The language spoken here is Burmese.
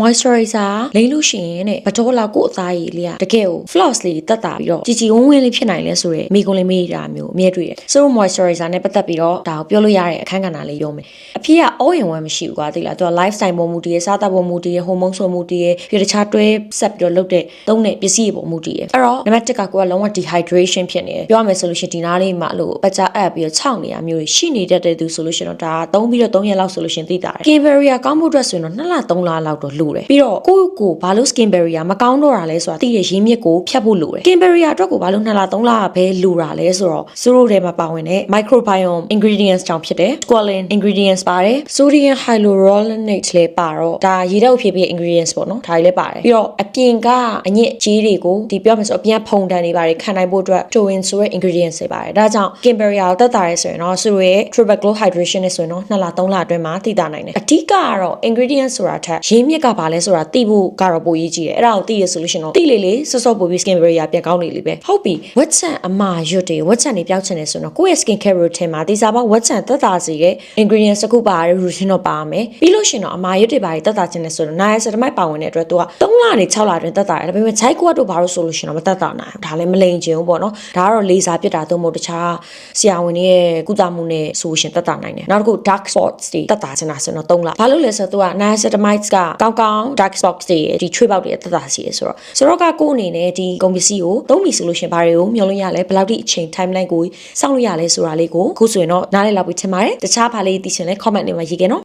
moisturizer လိမ့်လို့ရှိရင်တဲ့ဘတော်လောက်ကိုအသားရည်လေးကတကယ်ကို floss လေးတက်တာပြီးတော့ကြည်ကြည်ဝန်းဝန်းလေးဖြစ်နိုင်လဲဆိုရယ်မိကုံးလေးမေးတာမျိုးအမြဲတွေ့တယ်ဆိုတော့ moisturizer နဲ့ပတ်သက်ပြီးတော့ဒါကိုပြောလို့ရတဲ့အခန်းကဏ္ဍလေးရုံးမယ်အဖေက all in one မရှိဘူးကွာသိလားသူက lifestyle ပုံမူတည်ရစားသပ်ပုံမူတည်ရဟိုမုန်းဆိုမူတည်ရပြီးတော့တခြားတွဲဆက်ပြီးတော့လုပ်တဲ့သုံးတဲ့ပစ္စည်းတွေပုံမူတည်ရအဲ့တော့နံပါတ်1ကကိုကလုံးဝ dehydration ဖြစ်နေတယ်ပြောရမယ်ဆိုလို့ရှိရင်ဒီနားလေးမှာလို့ပကြာအပ်ပြီးတော့ခြောက်နေရမျိုးတွေရှိနေတတ်တဲ့သူဆိုလို့ရှိရင်တော့ဒါသုံးပြီးတော့3ရက်လောက်ဆိုလို့ရှိရင်သိတာတယ် skin barrier ကောင်းဖို့အတွက်ဆိုရင်တော့2လ3လလောက်တော့လိုတယ်ပြီးတော့ကိုယ့်ကိုဘာလို့ skin barrier မကောင်းတော့တာလဲဆိုတာသိတဲ့ရင်းမြစ်ကိုဖြတ်ဖို့လိုတယ် skin barrier အတွက်ကိုဘာလို့2လ3လပဲလိုတာလဲဆိုတော့စူရိုထဲမှာပါဝင်တဲ့ microbiome ingredients ကြောင့်ဖြစ်တယ် squalene ingredients ပါတယ် sodium hyaluronate လည်းပါတော့ဒါရေဓာတ်ဖြစ်ဖြစ် ingredients ပေါ့နော်ဒါတွေလည်းပါတယ်ပြီးတော့အပြင်ကအညစ်အကြေးတွေကိုဒီပြောမယ်ဆိုအပြင်ကဖုံတန်တွေပါတယ်ခံနိုင်ဖို့အတွက် towin ဆိုတဲ့ ingredients တွေပါတယ်ဒါကြောင့် skin barrier ကိုတက်တာရဲဆိုရင်တော့စူရိုရဲ့ triple glow hydration နဲ့ဆိုရင်တော့2လ3လအတွင်းမှာသိတာနိုင်တယ်အဓိကကတော့ ingredient ဆိုတာထက်ရင်းမြစ်ကဘာလဲဆိုတာသိဖို့ကတော့ပိုရေးကြီးတယ်အဲ့ဒါကိုသိရဆိုလို့ရှိရင်တော့သိလေလေစောစောပို့ပြီး skin barrier ပြန်ကောင်းနေလေပဲဟုတ်ပြီဝက်ချန်အမာရွတ်တွေဝက်ချန်တွေပျောက်ချင်တယ်ဆိုတော့ကိုယ့်ရဲ့ skin care routine မှာဒီစားပါဝက်ချန်သက်သာစေတဲ့ ingredients တစ်ခုပါတဲ့ routine တော့ပါမယ်ပြီးလို့ရှိရင်တော့အမာရွတ်တွေပါတွေသက်သာချင်တယ်ဆိုတော့ niacinamide ပါဝင်တဲ့အတွက်သူက3လနေ6လအတွင်းသက်သာတယ်ဒါပေမဲ့ Jai Quad တို့ဘာလို့ဆိုလို့ရှိရင်တော့မသက်သာနိုင်ဘူးဒါလည်းမလိန်ချင်ဘူးပေါ့နော်ဒါကတော့လေစာပြစ်တာသို့မဟုတ်တခြားဆရာဝန်တွေရဲ့ကုသမှုနဲ့ဆိုရှင်သက်သာနိုင်တယ်နောက်တစ်ခု dark spots တွေသက်သာချင်တာဆိုတော့3လဘာလို့လဲဆိုတော့သူက niacinamide ကကောင်းကောင်း dark spots တွေဒီချွေးပေါက်တွေသက်သာစီရဆိုတော့ဆိုတော့ကကိုယ့်အနေနဲ့ဒီကုန်ပစ္စည်းကိုသုံးပြီဆိုလို့ရှင်ဘာတွေကိုမျှော်လို့ရလဲဘယ်လောက်ထိအချိန် timeline ကိုစောင့်လို့ရလဲဆိုတာလေးကိုအခုဆိုရင်တော့နားလည်လောက်ပြီးထင်ပါတယ်တခြားဘာလေးသိချင်လဲ comment တွေမှာရေးခဲ့နော်